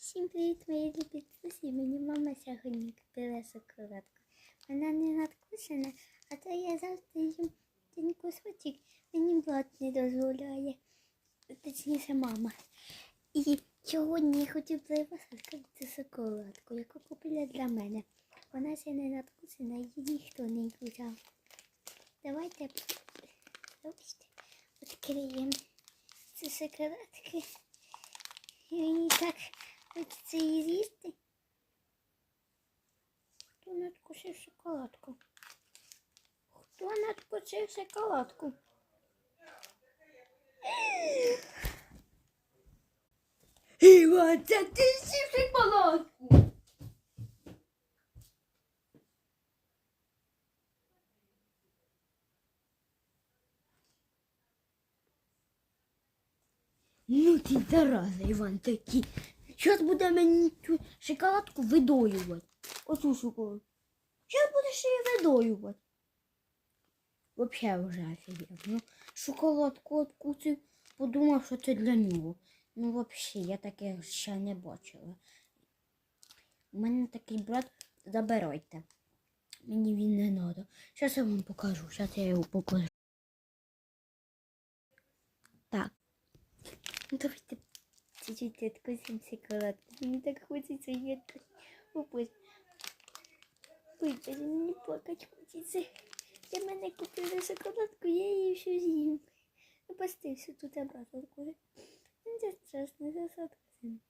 Всім привіт, мої любі друзі. Мені мама сьогодні купила шоколадку. Вона не надкусана, а то я завжди їм один кусочок. Мені брат не дозволяє. Точніше, мама. І сьогодні я хочу пригостити шоколадку, яку купила для мене. Вона ще не надкусана, її ніхто не кусав. Давайте відкриємо ці шоколадки. Мені так хочеться її з'їсти. Хто надкусив шоколадку? Хто надкусив шоколадку? Іван, це ти з'їв шоколадку? Ну ти зараза, Іван, такий. Зараз буде мені цю шоколадку видоювати. Оцю шоколадку. Зараз будеш її видоювати. Вообще вже офігенно. Ну, шоколадку откусив, подумав, що це для нього. Ну, вообще, я таке ще не бачила. У мене такий брат, забирайте. Мені він не треба. Зараз я вам покажу. Зараз я його покажу. Так. Ну, давайте чуть-чуть откусим шоколадку. Мне так хочется ее откусить. Мне плакать хочется. Я мене купила шоколадку, я її еще з'їм. Ну, пости, все тут обратно. Ну, страшно, це сотрясен.